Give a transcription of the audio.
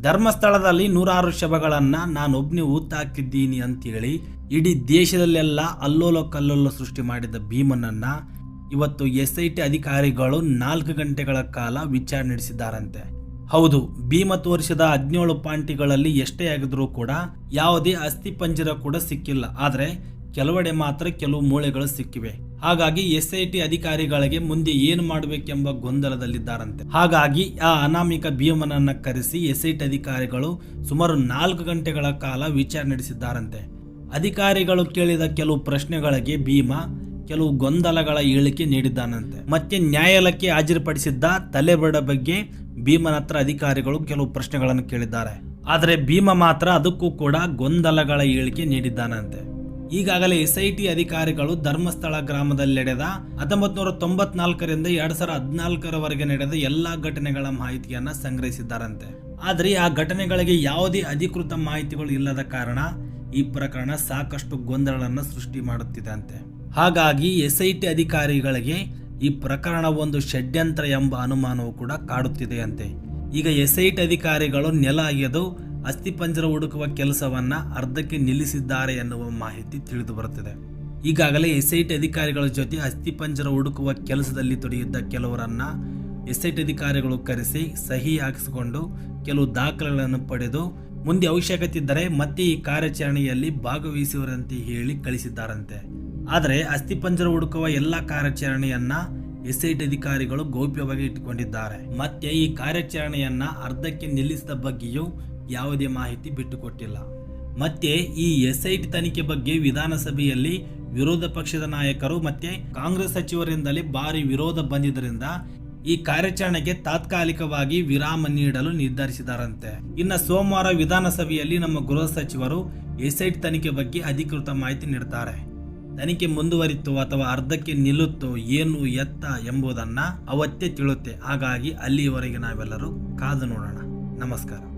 ಧರ್ಮಸ್ಥಳದಲ್ಲಿ ನೂರಾರು ಶವಗಳನ್ನ ನಾನೊಬ್ಬನೇ ಊತಾಕಿದ್ದೀನಿ ಅಂತೇಳಿ ಇಡೀ ದೇಶದಲ್ಲೆಲ್ಲ ಅಲ್ಲೋಲ ಕಲ್ಲೋಲ ಸೃಷ್ಟಿ ಮಾಡಿದ ಭೀಮನನ್ನು ಇವತ್ತು ಎಸ್ ಐ ಟಿ ಅಧಿಕಾರಿಗಳು ನಾಲ್ಕು ಗಂಟೆಗಳ ಕಾಲ ವಿಚಾರಣೆ ನಡೆಸಿದ್ದಾರಂತೆ. ಹೌದು, ಭೀಮ ತೋರಿಸಿದ ಹದಿನೇಳು ಪಾಂಟಿಗಳಲ್ಲಿ ಎಷ್ಟೇ ಆಗಿದ್ರೂ ಕೂಡ ಯಾವುದೇ ಅಸ್ಥಿ ಪಂಜರ ಕೂಡ ಸಿಕ್ಕಿಲ್ಲ. ಆದರೆ, ಕೆಲವೆಡೆ ಮಾತ್ರ ಕೆಲವು ಮೂಳೆಗಳು ಸಿಕ್ಕಿವೆ. ಹಾಗಾಗಿ ಎಸ್ ಐ ಟಿ ಅಧಿಕಾರಿಗಳಿಗೆ ಮುಂದೆ ಏನು ಮಾಡಬೇಕೆಂಬ ಗೊಂದಲದಲ್ಲಿದ್ದಾರಂತೆ. ಹಾಗಾಗಿ ಆ ಅನಾಮಿಕ ಭೀಮನನ್ನ ಕರೆಸಿ ಎಸ್ ಐ ಟಿ ಅಧಿಕಾರಿಗಳು ಸುಮಾರು ನಾಲ್ಕು ಗಂಟೆಗಳ ಕಾಲ ವಿಚಾರಣೆ ನಡೆಸಿದ್ದಾರಂತೆ. ಅಧಿಕಾರಿಗಳು ಕೇಳಿದ ಕೆಲವು ಪ್ರಶ್ನೆಗಳಿಗೆ ಭೀಮ ಕೆಲವು ಗೊಂದಲಗಳ ಹೇಳಿಕೆ ನೀಡಿದ್ದಾನಂತೆ. ಮತ್ತೆ ನ್ಯಾಯಾಲಯಕ್ಕೆ ಹಾಜರುಪಡಿಸಿದ್ದ ತಲೆಬಡ ಬಗ್ಗೆ ಭೀಮನ ಹತ್ರ ಅಧಿಕಾರಿಗಳು ಕೆಲವು ಪ್ರಶ್ನೆಗಳನ್ನು ಕೇಳಿದ್ದಾರೆ. ಆದರೆ ಭೀಮ ಮಾತ್ರ ಅದಕ್ಕೂ ಕೂಡ ಗೊಂದಲಗಳ ಹೇಳಿಕೆ ನೀಡಿದ್ದಾನಂತೆ. ಈಗಾಗಲೇ ಎಸ್ಐಟಿ ಅಧಿಕಾರಿಗಳು ಧರ್ಮಸ್ಥಳ ಗ್ರಾಮದಲ್ಲಿ ನಡೆದ ಹತ್ತೊಂಬತ್ ನೂರ ತೊಂಬತ್ನಾಲ್ಕರಿಂದ ಎರಡ್ ಸಾವಿರದ ಹದಿನಾಲ್ಕರವರೆಗೆ ನಡೆದ ಎಲ್ಲಾ ಘಟನೆಗಳ ಮಾಹಿತಿಯನ್ನ ಸಂಗ್ರಹಿಸಿದ್ದಾರಂತೆ. ಆದರೆ ಆ ಘಟನೆಗಳಿಗೆ ಯಾವುದೇ ಅಧಿಕೃತ ಮಾಹಿತಿಗಳು ಇಲ್ಲದ ಕಾರಣ ಈ ಪ್ರಕರಣ ಸಾಕಷ್ಟು ಗೊಂದಲಗಳನ್ನು ಸೃಷ್ಟಿ ಮಾಡುತ್ತಿದೆ ಅಂತೆ. ಹಾಗಾಗಿ ಎಸ್ಐಟಿ ಅಧಿಕಾರಿಗಳಿಗೆ ಈ ಪ್ರಕರಣ ಒಂದು ಷಡ್ಯಂತ್ರ ಎಂಬ ಅನುಮಾನವು ಕೂಡ ಕಾಡುತ್ತಿದೆಯಂತೆ ಈಗ ಎಸ್ಐಟಿ ಅಧಿಕಾರಿಗಳು ನೆಲ ಅಗೆದು ಅಸ್ಥಿಪಂಜರ ಹುಡುಕುವ ಕೆಲಸವನ್ನ ಅರ್ಧಕ್ಕೆ ನಿಲ್ಲಿಸಿದ್ದಾರೆ ಎನ್ನುವ ಮಾಹಿತಿ ತಿಳಿದು ಬರುತ್ತಿದೆ. ಈಗಾಗಲೇ ಎಸ್ ಐ ಅಧಿಕಾರಿಗಳ ಜೊತೆ ಅಸ್ಥಿಪಂಜರ ಹುಡುಕುವ ಕೆಲಸದಲ್ಲಿ ತೊಡಗಿದ್ದ ಕೆಲವರನ್ನ ಎಸ್ ಐ ಅಧಿಕಾರಿಗಳು ಕರೆಸಿ ಸಹಿ ಹಾಕಿಸಿಕೊಂಡು ಕೆಲವು ದಾಖಲೆಗಳನ್ನು ಪಡೆದು ಮುಂದೆ ಅವಶ್ಯಕತೆ ಇದ್ದರೆ ಮತ್ತೆ ಈ ಕಾರ್ಯಾಚರಣೆಯಲ್ಲಿ ಭಾಗವಹಿಸುವರಂತೆ ಹೇಳಿ ಕಳಿಸಿದ್ದಾರಂತೆ. ಆದರೆ ಅಸ್ಥಿಪಂಜರ ಹುಡುಕುವ ಎಲ್ಲ ಕಾರ್ಯಾಚರಣೆಯನ್ನ ಎಸ್ ಐ ಅಧಿಕಾರಿಗಳು ಗೌಪ್ಯವಾಗಿ ಇಟ್ಟುಕೊಂಡಿದ್ದಾರೆ. ಮತ್ತೆ ಈ ಕಾರ್ಯಾಚರಣೆಯನ್ನ ಅರ್ಧಕ್ಕೆ ನಿಲ್ಲಿಸಿದ ಬಗ್ಗೆಯೂ ಯಾವುದೇ ಮಾಹಿತಿ ಬಿಟ್ಟುಕೊಟ್ಟಿಲ್ಲ. ಮತ್ತೆ ಈ ಎಸ್ಐಟಿ ತನಿಖೆ ಬಗ್ಗೆ ವಿಧಾನಸಭೆಯಲ್ಲಿ ವಿರೋಧ ಪಕ್ಷದ ನಾಯಕರು ಮತ್ತೆ ಕಾಂಗ್ರೆಸ್ ಸಚಿವರಿಂದಲೇ ಭಾರಿ ವಿರೋಧ ಬಂದಿದ್ದರಿಂದ ಈ ಕಾರ್ಯಾಚರಣೆಗೆ ತಾತ್ಕಾಲಿಕವಾಗಿ ವಿರಾಮ ನೀಡಲು ನಿರ್ಧರಿಸಿದಾರಂತೆ. ಇನ್ನು ಸೋಮವಾರ ವಿಧಾನಸಭೆಯಲ್ಲಿ ನಮ್ಮ ಗೃಹ ಸಚಿವರು ಎಸ್ಐಟಿ ತನಿಖೆ ಬಗ್ಗೆ ಅಧಿಕೃತ ಮಾಹಿತಿ ನೀಡುತ್ತಾರೆ ತನಿಖೆ ಮುಂದುವರಿತು ಅಥವಾ ಅರ್ಧಕ್ಕೆ ನಿಲ್ಲುತ್ತೋ ಏನು ಎತ್ತ ಎಂಬುದನ್ನ ಅವತ್ತೇ ತಿಳುತ್ತೆ. ಹಾಗಾಗಿ ಅಲ್ಲಿಯವರೆಗೆ ನಾವೆಲ್ಲರೂ ಕಾದು ನೋಡೋಣ. ನಮಸ್ಕಾರ.